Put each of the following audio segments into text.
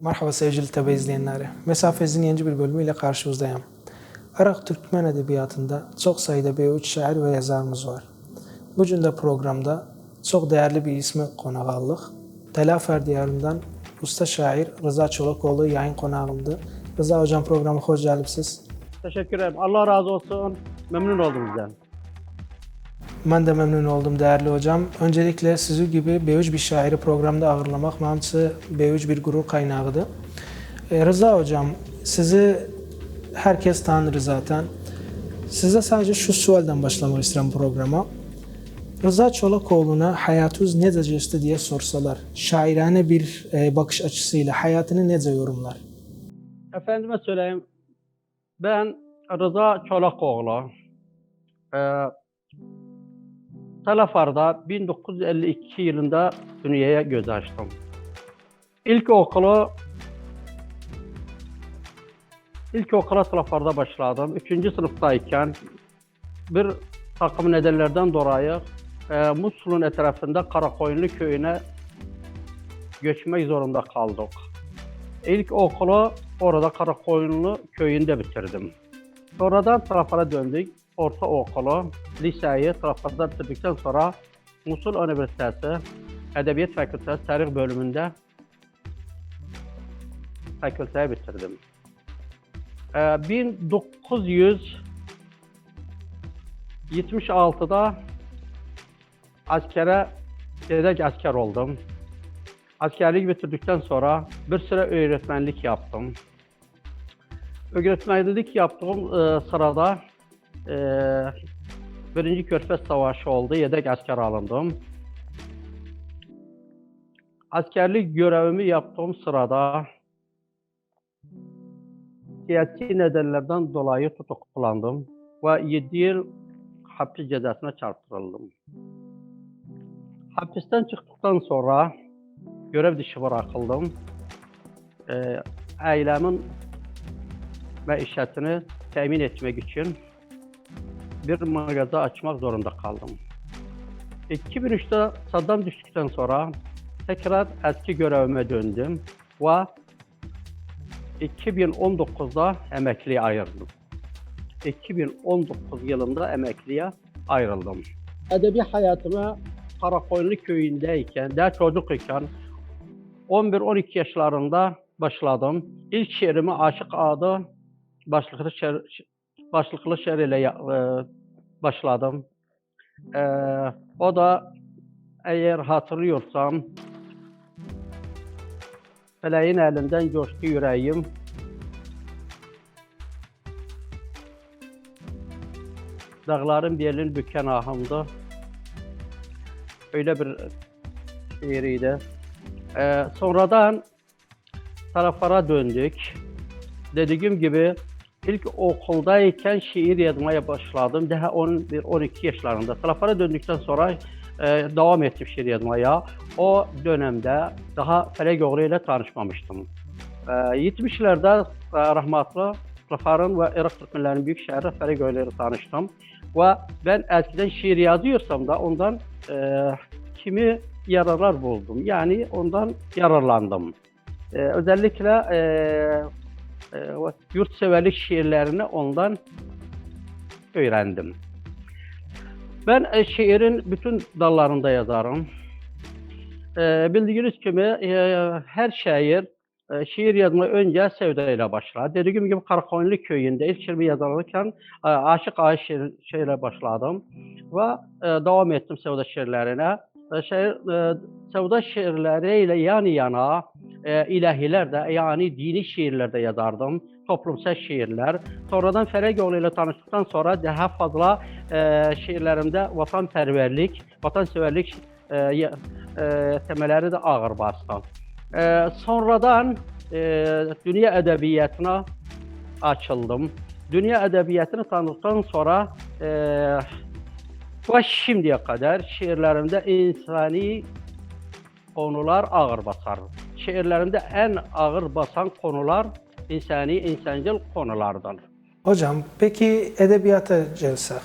Merhaba sevgili TB izleyenleri. Mesafez'in yeni bir bölümüyle karşınızdayım. Irak Türkmen Edebiyatı'nda çok sayıda B3 şair ve yazarımız var. Bugün de programda çok değerli bir ismi konağı aldık. Telafer diyarından usta şair Rıza Çolakoğlu yayın konağımdı. Rıza Hocam programa hoş geldiniz. Teşekkür ederim. Allah razı olsun. Memnun oldum bizden. Ben de memnun oldum değerli hocam. Öncelikle sizi gibi B3 bir şairi programda ağırlamak benim için B3 bir gurur kaynağıdır. Ee, Rıza hocam, sizi herkes tanır zaten. Size sadece şu sualden başlamak istedim programa. Rıza Çolakoğlu'na hayatınız nece geçti diye sorsalar, şairane bir e, bakış açısıyla hayatını nece yorumlar? Efendime söyleyeyim. Ben Rıza Çolakoğlu. Ee, Talafar'da 1952 yılında dünyaya göz açtım. İlkokulu İlkokula Talafar'da başladım. Üçüncü sınıftayken bir takım nedenlerden dolayı e, Musul'un etrafında Karakoyunlu köyüne göçmek zorunda kaldık. İlk okulu orada Karakoyunlu köyünde bitirdim. Sonradan Trafar'a döndük. Orta okulu, liseyi Trafar'da bitirdikten sonra Musul Üniversitesi Edebiyat Fakültesi Tarih bölümünde fakülteyi bitirdim. Ee, 1976'da askere yedek asker oldum. Askerlik bitirdikten sonra bir süre öğretmenlik yaptım. Öğretmenlik yaptığım e, sırada e, Birinci Körfez Savaşı oldu, yedek asker alındım. Askerlik görevimi yaptığım sırada siyasi nedenlerden dolayı tutuklandım ve 7 yıl hapis cezasına çarptırıldım. Hapisten çıktıktan sonra görev dışı bırakıldım. Ee, eylemin ve işletini temin etmek için bir mağaza açmak zorunda kaldım. 2003'te Saddam düştükten sonra tekrar eski görevime döndüm ve 2019'da emekliye ayrıldım. 2019 yılında emekliye ayrıldım. Edebi hayatıma Karakoyunlu köyündeyken, daha çocuk iken 11-12 yaşlarında başladım. İlk şiirimi Aşık adı başlıklı şiir, başlıklı şiir ile ya- e, başladım. E, o da eğer hatırlıyorsam Feleğin elinden coştu yüreğim. Dağların belini büken ahımdı. Öyle bir şiiriydi. Ee, sonradan taraflara döndük. Dediğim gibi ilk okuldayken şiir yazmaya başladım. Daha 11-12 yaşlarında. Taraflara döndükten sonra e, devam ettim şiir yazmaya. O dönemde daha Felegoğlu ile tanışmamıştım. E, 70'lerde e, rahmetli Rafar'ın ve Irak Türkmenlerinin büyük şehri Felegoğlu ile tanıştım. Ve ben eskiden şiir yazıyorsam da ondan e, kimi yararlar buldum. Yani ondan yararlandım. E, özellikle e, yurtseverlik şiirlerini ondan öğrendim. Ben e, şiirin bütün dallarında yazarım. E, bildiğiniz gibi e, her şair e, şiir yazmaya önce sevda ile başlar. Dediğim gibi Karakoyunlu köyünde ilk şiirimi yazarken Aşık Ağa şiir, şiirle başladım ve devam ettim sevda şiirlerine. Şiir, sevda şiirleriyle yan yana e, ilahiler de yani dini şiirler de yazardım. Toplumsal şiirler. Sonradan Feregoğlu ile tanıştıktan sonra daha fazla e, şiirlerimde vatanperverlik, vatanseverlik e, e, temelleri de ağır bastı. E, sonradan e, dünya edebiyatına açıldım. Dünya edebiyatını tanıdıktan sonra e, ve şimdiye kadar şiirlerimde insani konular ağır basar. Şiirlerimde en ağır basan konular insani, insancıl konulardır. Hocam peki edebiyata gelsek.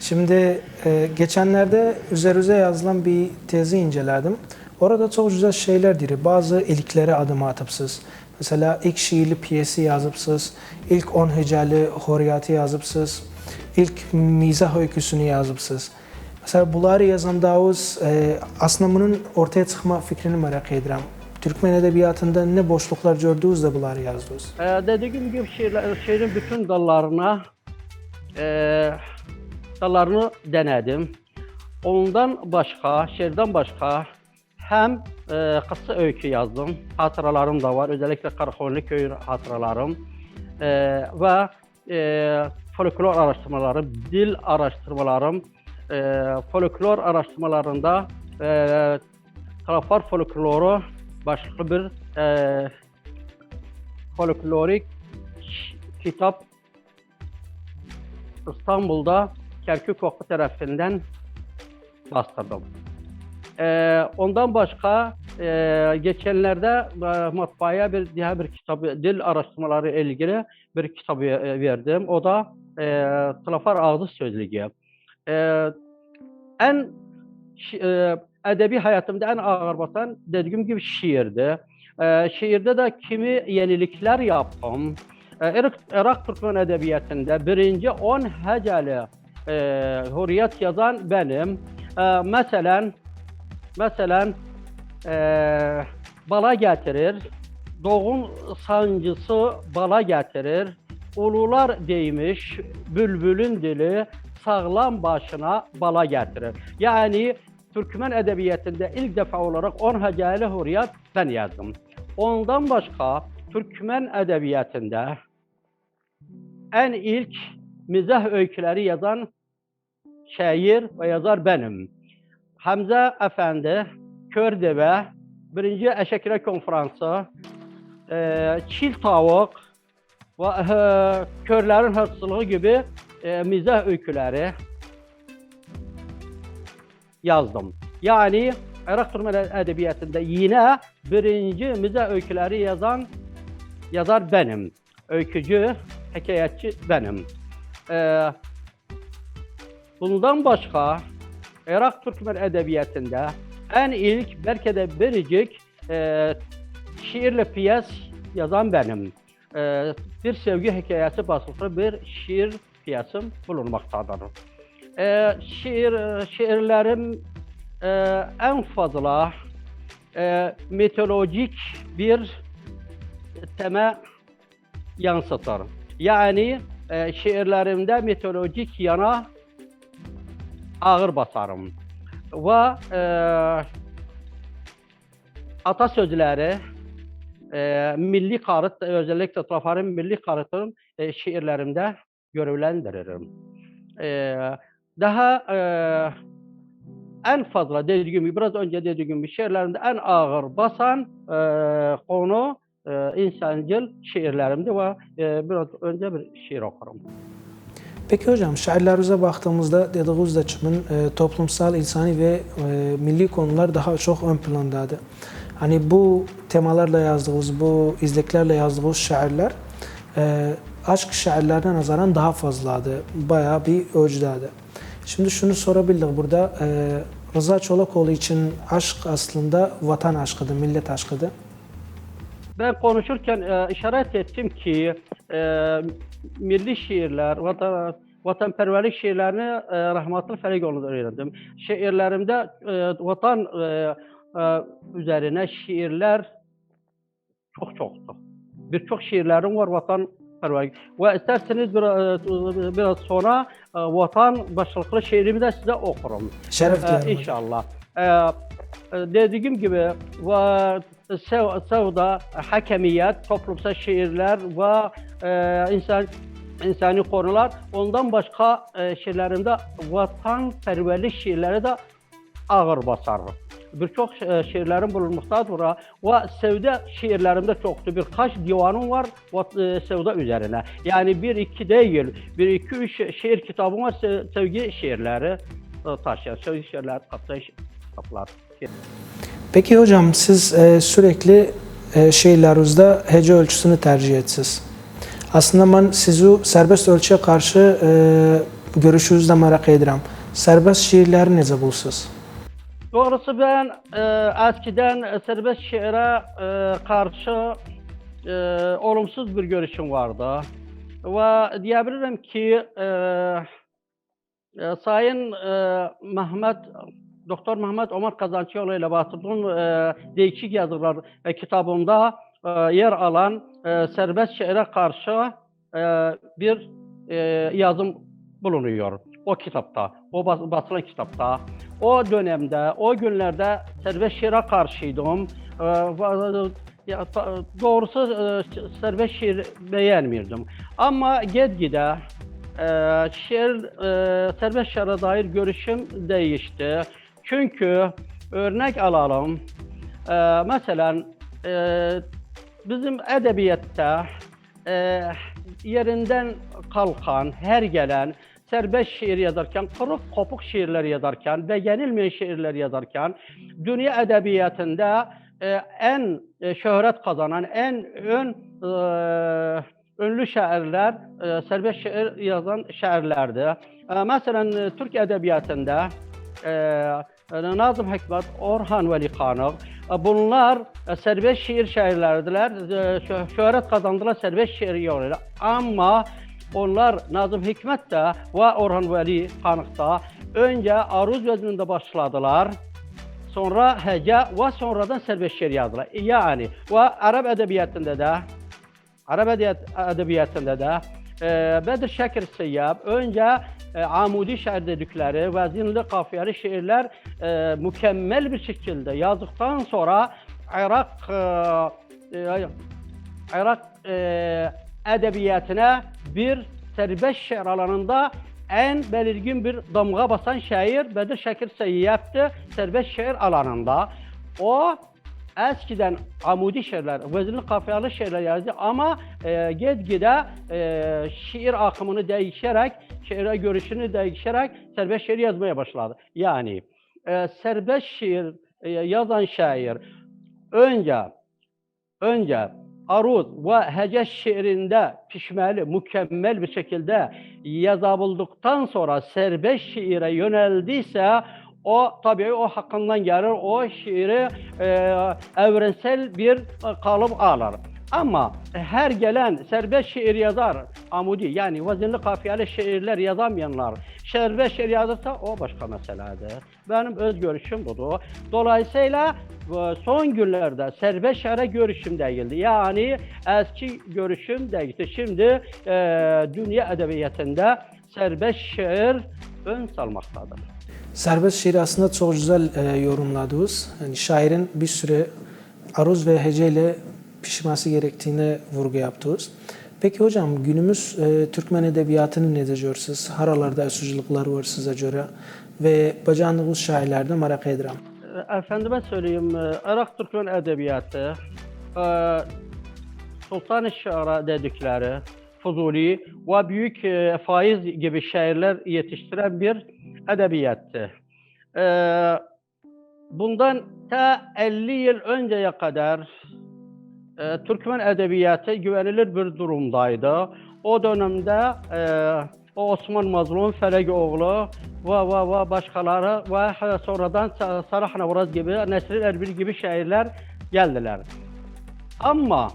Şimdi e, geçenlerde üzerinize yazılan bir tezi inceledim. Orada çok güzel şeyler deyir. Bazı ilklere adım atıbsınız. Mesela ilk şiirli piyesi yazıbsınız. ilk 10 hecəli horiyatı yazıbsınız. ilk mizah öyküsünü yazıbsınız. Mesela bunları yazandağız e, aslında bunun ortaya çıkma fikrini merak edirəm. Türkmen edebiyatında ne boşluklar gördünüz de bunları yazdınız. Ee, dediğim gibi şiirler, şiirin bütün dallarına e, dallarını denedim. Ondan başka, şiirden başka hem e, kısa öykü yazdım. Hatıralarım da var. Özellikle Karakoyunlu köyü hatıralarım. E, ve e, folklor araştırmalarım, dil araştırmalarım, e, folklor araştırmalarında e, Kalafar folkloru başlıklı bir e, folklorik kitap İstanbul'da Kerkük Vakfı tarafından bastırdım. Ee, ondan başka e, geçenlerde e, matbaaya bir diğer bir kitabı dil araştırmaları ile ilgili bir kitabı e, verdim. O da e, Tlafar Ağzı Sözlüğü. E, en e, edebi hayatımda en ağır basan dediğim gibi şiirdi. E, şiirde de kimi. E, Irak, Irak Türkmen Edebiyatı'nda birinci 10 heceli e, hürriyet yazan benim. E, mesela mesela e, bala getirir, doğum sancısı bala getirir, ulular deymiş, bülbülün dili sağlam başına bala getirir. Yani Türkmen edebiyatında ilk defa olarak 10 heceli hürriyet ben yazdım. Ondan başka Türkmen edebiyatında en ilk mizah öyküleri yazan şair ve yazar benim. Hamza Efendi, Kördeve, birinci Eşekire Konferansı, e, Çil Tavuk ve e, Körlerin Hırsızlığı gibi e, mizah öyküleri yazdım. Yani Irak Türkmen Edebiyatı'nda yine birinci mizah öyküleri yazan yazar benim. Öykücü, hikayetçi benim. Ee, bundan başka Irak Türkmen Edebiyatı'nda en ilk belki de biricik e, şiirle piyes yazan benim. E, bir sevgi hikayesi basılı bir şiir piyesim bulunmaktadır. E, şiir şiirlerim e, en fazla e, mitolojik bir tema yansıtır. Yani e, şiirlerimde mitolojik yana ağır basarım. Ve e, atasözleri, e, milli karıt, özellikle Trafar'ın milli karıtın e, şiirlerimde görevlendiririm. E, daha en fazla dediğim gibi, biraz önce dediğim gibi şiirlerimde en ağır basan konu e, insancıl şiirlerimdi ve biraz önce bir şiir okurum. Peki hocam şairlerinize baktığımızda dediğiniz de kimin e, toplumsal, insani ve e, milli konular daha çok ön plandadır. Hani bu temalarla yazdığınız, bu izleklerle yazdığınız şairler e, aşk şairlerine nazaran daha fazladır. Bayağı bir ölçüdadır. Şimdi şunu sorabilirim burada. E, Rıza Çolakoğlu için aşk aslında vatan aşkıdır, millet aşkıdır. Ben konuşurken e, işaret ettim ki e, milli şiirler, vatan, vatanperverlik şiirlerini e, Rahmetli Ferigoğlu'da öğrendim. Şiirlerimde e, vatan e, e, üzerine şiirler çok çoktu. Birçok şiirlerim var vatan perverlik. Ve isterseniz biraz, biraz sonra vatan başlıklı şiirimi de size okurum. Şeref duyarım inşallah. Ee, e, dediğim gibi ve sev, sevda, hakemiyet, toplumsal şiirler ve e, insan insani konular. Ondan başka e, şiirlerimde vatanperverlik şiirleri de ağır basar. Birçok e, şiirlerim bulunmaktadır ve sevda şiirlerimde çoktu. Birkaç divanım var e, sevda üzerine. Yani bir iki değil, bir iki üç şiir kitabım var se- sevgi şiirleri e, taşıyan, sevgi şiirleri kapsayan kitaplar. Peki hocam siz e, sürekli e, şiirlerinizde hece ölçüsünü tercih etsiniz. Aslında ben sizi serbest ölçüye karşı e, görüşünüzü de merak edirəm. Serbest şiirleri necə bulsunuz? Doğrusu ben e, eskiden serbest şiire e, karşı e, olumsuz bir görüşüm vardı. Ve diyebilirim ki e, e, Sayın e, Mehmet Doktor Mehmet Ömer Kazançıoğlu ile Batır'ın e, değişik yazılar e, kitabında e, yer alan e, serbest şiire karşı e, bir e, yazım bulunuyor o kitapta, o bas- basılan kitapta. O dönemde, o günlerde serbest şiire karşıydım. E, ta- doğrusu e, serbest şiir beğenmiyordum. Ama gitgide e, şiir, e, serbest şiire dair görüşüm değişti. Çünkü örnek alalım. E, mesela e, bizim edebiyette e, yerinden kalkan, her gelen serbest şiir yazarken, kırık kopuk şiirler yazarken, beğenilmeyen şiirler yazarken, dünya edebiyatında e, en e, şöhret kazanan, en ön e, ünlü şairler e, serbest şiir yazan şairlerdi. E, mesela e, Türk edebiyatında e, Nazım Hikmet, Orhan Veli Kanık, e, bunlar e, serbest şiir şairlerdiler. E, şö- şöhret kazandılar serbest şiir yoluyla. Ama onlar Nazım Hikmet de ve Orhan Veli Kanık da önce aruz vezninde başladılar. Sonra hece ve sonradan serbest şiir yazdılar. Yani ve Arap edebiyatında da Arap edebiyat- edebiyatında da e, Bedir Şakir Seyyab önce e, amudi şair dedikleri ve zinli kafiyeli şiirler e, mükemmel bir şekilde yazdıktan sonra Irak e, e, e, edebiyatına bir serbest şiir alanında en belirgin bir damga basan şair Bedir Şakir Seyyap'tı serbest şiir alanında. O eskiden amudi şiirler, vezinli kafiyalı şiirler yazdı ama e, gitgide e, şiir akımını değişerek, şiire görüşünü değişerek serbest şiir yazmaya başladı. Yani e, serbest şiir e, yazan şair önce önce aruz ve hece şiirinde pişmeli, mükemmel bir şekilde yazabildıktan sonra serbest şiire yöneldiyse o tabii o hakkından gelir, o şiiri e, evrensel bir kalıp alır. Ama her gelen serbest şiir yazar, amudi yani vazinli kafiyeli şiirler yazamayanlar, serbest şiir yazarsa o başka meseledir. Benim öz görüşüm budur. Dolayısıyla e, son günlerde serbest şiire görüşüm değildi. Yani eski görüşüm değişti. Şimdi e, dünya edebiyatında serbest şiir ön salmaktadır. Serbest şiir aslında çok güzel e, yorumladınız. Yani şairin bir süre aruz ve heceyle pişmesi gerektiğine vurgu yaptınız. Peki hocam günümüz e, Türkmen edebiyatını ne diyorsunuz? Haralarda esircilikler var size göre ve bacağınız şairlerde merak ederim. Efendime söyleyeyim, e, Irak Türkmen edebiyatı, e, Sultan-ı Şara dedikleri, Fuzuli ve büyük e, faiz gibi şairler yetiştiren bir edebiyattı. E, Bundan ta 50 yıl önceye kadar e, Türkmen edebiyatı güvenilir bir durumdaydı. O dönemde e, o Osman Mazlum, Felegoğlu ve, ve, ve başkaları ve sonradan Sa- Sarah Navraz gibi, Nesrin Erbil gibi şairler geldiler. Ama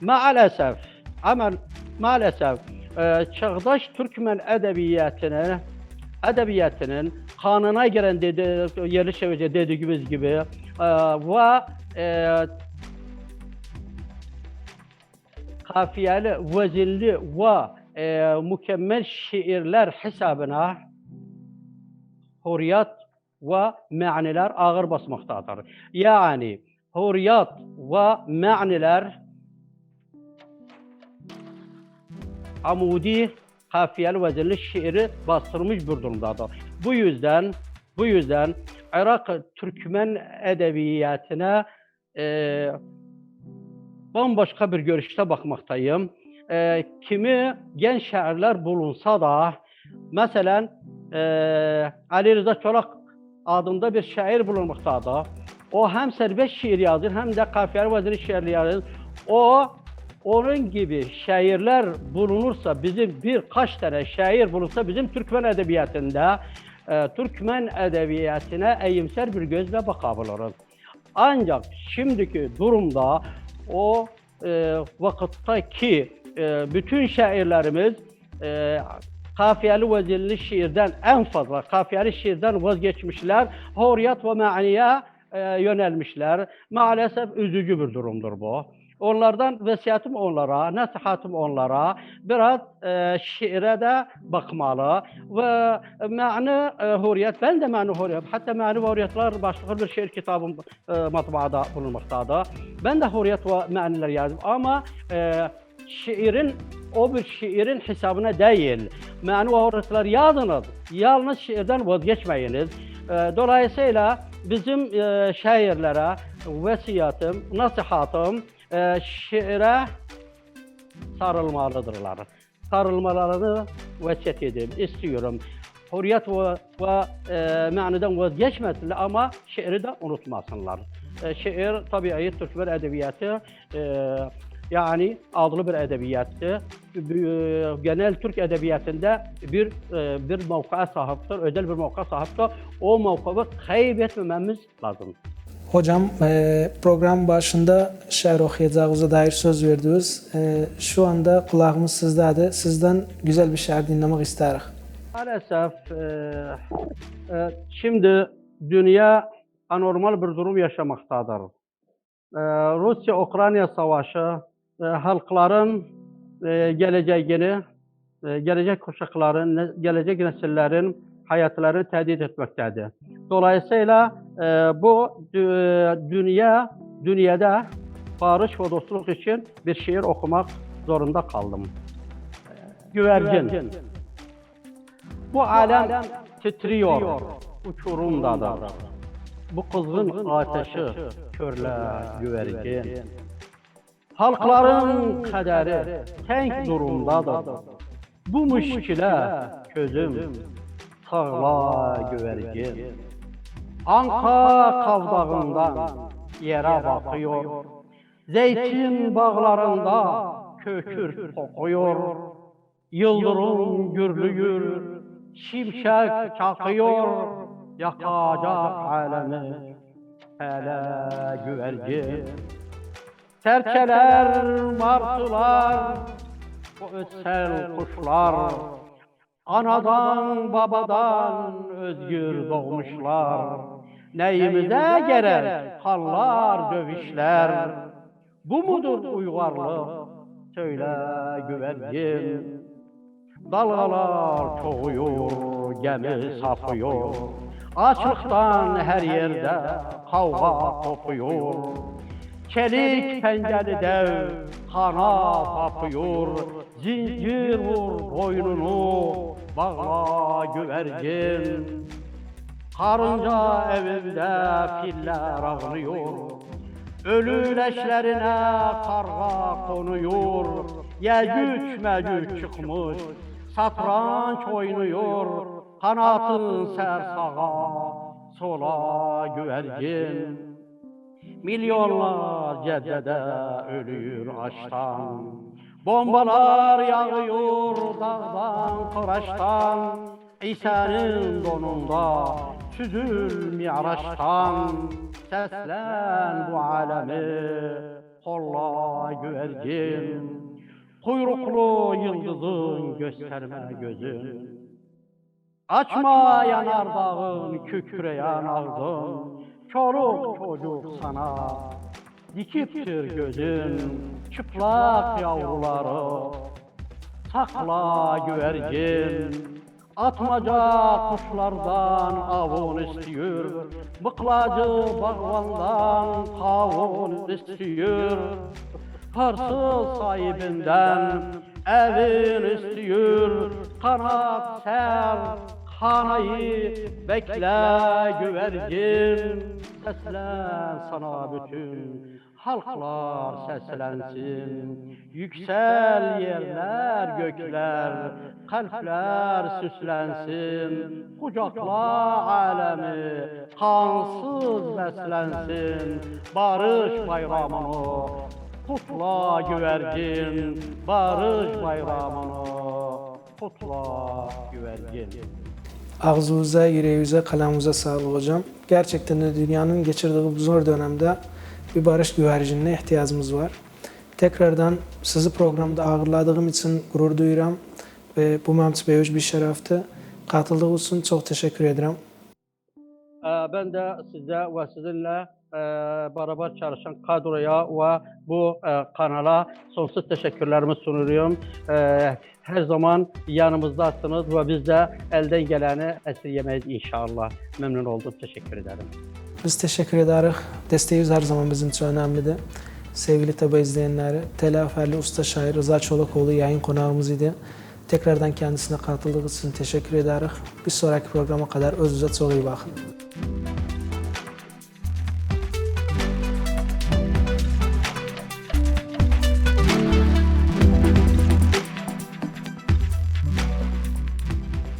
maalesef, ama maalesef e, çağdaş Türkmen edebiyatını edebiyatının kanına giren dedi, yerli çevirce dediğimiz gibi e, ve e, kafiyeli, vezinli ve e, mükemmel şiirler hesabına hurriyat ve maniler ağır basmaktadır. Yani hurriyat ve maniler amudi kafiyeli vezinli şiiri bastırmış bir durumdadır. Bu yüzden bu yüzden Irak Türkmen edebiyatına e, bambaşka bir görüşte bakmaktayım. E, kimi genç şairler bulunsa da mesela e, Ali Rıza Çolak adında bir şair bulunmaktadır. O hem serbest şiir yazır hem de kafiyeli vezinli şiirler yazır. O onun gibi şairler bulunursa bizim birkaç tane şair bulunsa bizim Türkmen edebiyatında e, Türkmen edebiyatına eğimser bir gözle bakabiliriz. Ancak şimdiki durumda o e, vakitteki e, bütün şairlerimiz e, kafiyeli vezinli şiirden en fazla kafiyeli şiirden vazgeçmişler. Horiyat ve maniye e, yönelmişler. Maalesef üzücü bir durumdur bu. Onlardan vəsiyyətim onlara, nəsihətim onlara biraz e, şiirə də baxmalı və məni e, hürriyyət, mən də məni hürriyyət, hətta məni və hürriyyətlər başlıqlı bir şiir kitabım e, matbaada bulunmaqdadır. Mən də hürriyyət və mənilər yazdım, amma e, şiirin o bir şiirin hesabına değil. Məni və hürriyyətlər yazınız, yalnız şiirdən vazgeçməyiniz. E, dolayısıyla bizim e, şairlərə vəsiyyətim, nəsihətim e, şiirə sarılmalıdırlar. Sarılmalarını vəsiyyət edim, istiyorum. Hürriyet ve, ve e, məniden vazgeçmesinler ama şiiri de unutmasınlar. E, şiir tabii Türkmen edebiyatı e, yani adlı bir edebiyattır. B- Genel Türk edebiyatında bir e, bir mevkaa sahiptir, özel bir mevkaa sahiptir. O mevkayı kaybetmememiz lazım. Hocam e, program başında şiir okuyacağınıza dair söz verdiniz. E, şu anda kulağımız sizdedir. Sizden güzel bir şiir dinlemek isteriz. Maalesef e, şimdi dünya anormal bir durum yaşamaktadır. Rusya-Ukrayna savaşı halkların geleceğini, gelecek kuşakların, gelecek nesillerin hayatlarını tehdit etmektedir. Dolayısıyla e, bu dü- dünya, dünyada barış ve dostluk için bir şiir okumak zorunda kaldım. Güvercin. Bu alem titriyor, uçurumdadır. Bu kızgın ateşi körle güvercin. Halkların kaderi tenk durumdadır. Bu müşkile çözüm sağla güvercin. Anka kavdağından yere bakıyor. Zeytin bağlarında kökür kokuyor. Yıldırım gürlüyor, şimşek çakıyor, yakacak alemi hele güvercin. Serçeler, martılar, o ötsel kuşlar, anadan babadan özgür doğmuşlar. Neyimize gerek hallar, dövüşler, bu mudur uygarlık? Söyle güvercin. Dalgalar çoğuyor, gemi sapıyor. Açlıktan her yerde kavga kopuyor. Çelik pencere dev kana tapıyor. Zincir vur boynunu, bağla güvercin. Karınca evimde filler ağlıyor. Ölü leşlerine karga konuyor. Yecüc mecüc çıkmış. Satranç oynuyor. Kanatın sersağa sola güvercin. Milyonlar ceddede ölüyor açtan. Bombalar yağıyor dağdan kıraçtan. İsa'nın donunda süzül mi'raçtan. Seslen bu alemi kolla güvercin. Kuyruklu yıldızın gösterme gözün. Açma yanardağın kükreyen ağzın. Çoluk çocuk sana dikiptir gözün. Çıplak yavruları sakla güvercin. Atmaca kuşlardan avun istiyor. Bıklacı bağvandan kavun istiyor. Hırsız sahibinden evin istiyor. Kanat ser, kanayı bekle güvercin. Seslen sana bütün halklar seslensin. Yüksel yerler, gökler, kalpler süslensin. Kucakla alemi kansız beslensin. Barış bayramını kutla güvercin. Barış bayramını kutla güvercin. Ağzınıza, yüreğinize, kalemize sağlık hocam. Gerçekten de dünyanın geçirdiği bu zor dönemde bir barış güvercinine ihtiyacımız var. Tekrardan sizi programda ağırladığım için gurur duyuram ve bu üçün böyük bir şərəfdir. Katıldığınız için çok teşekkür ederim. Ee, Ben de size ve sizinle e, beraber çalışan kadroya ve bu e, kanala sonsuz teşekkürlerimi sunuyorum. E, Her zaman yanımızdasınız ve biz de elden geleni esirgemeyiz inşallah. Memnun oldum. Teşekkür ederim. Biz teşekkür ederiz. Desteğiniz her zaman bizim için önemlidir. Sevgili tabi izleyenleri, Telaferli Usta Şair Rıza Çolakoğlu yayın konağımız idi. Tekrardan kendisine katıldığınız için teşekkür ederiz. Bir sonraki programa kadar özünüze çok bakın.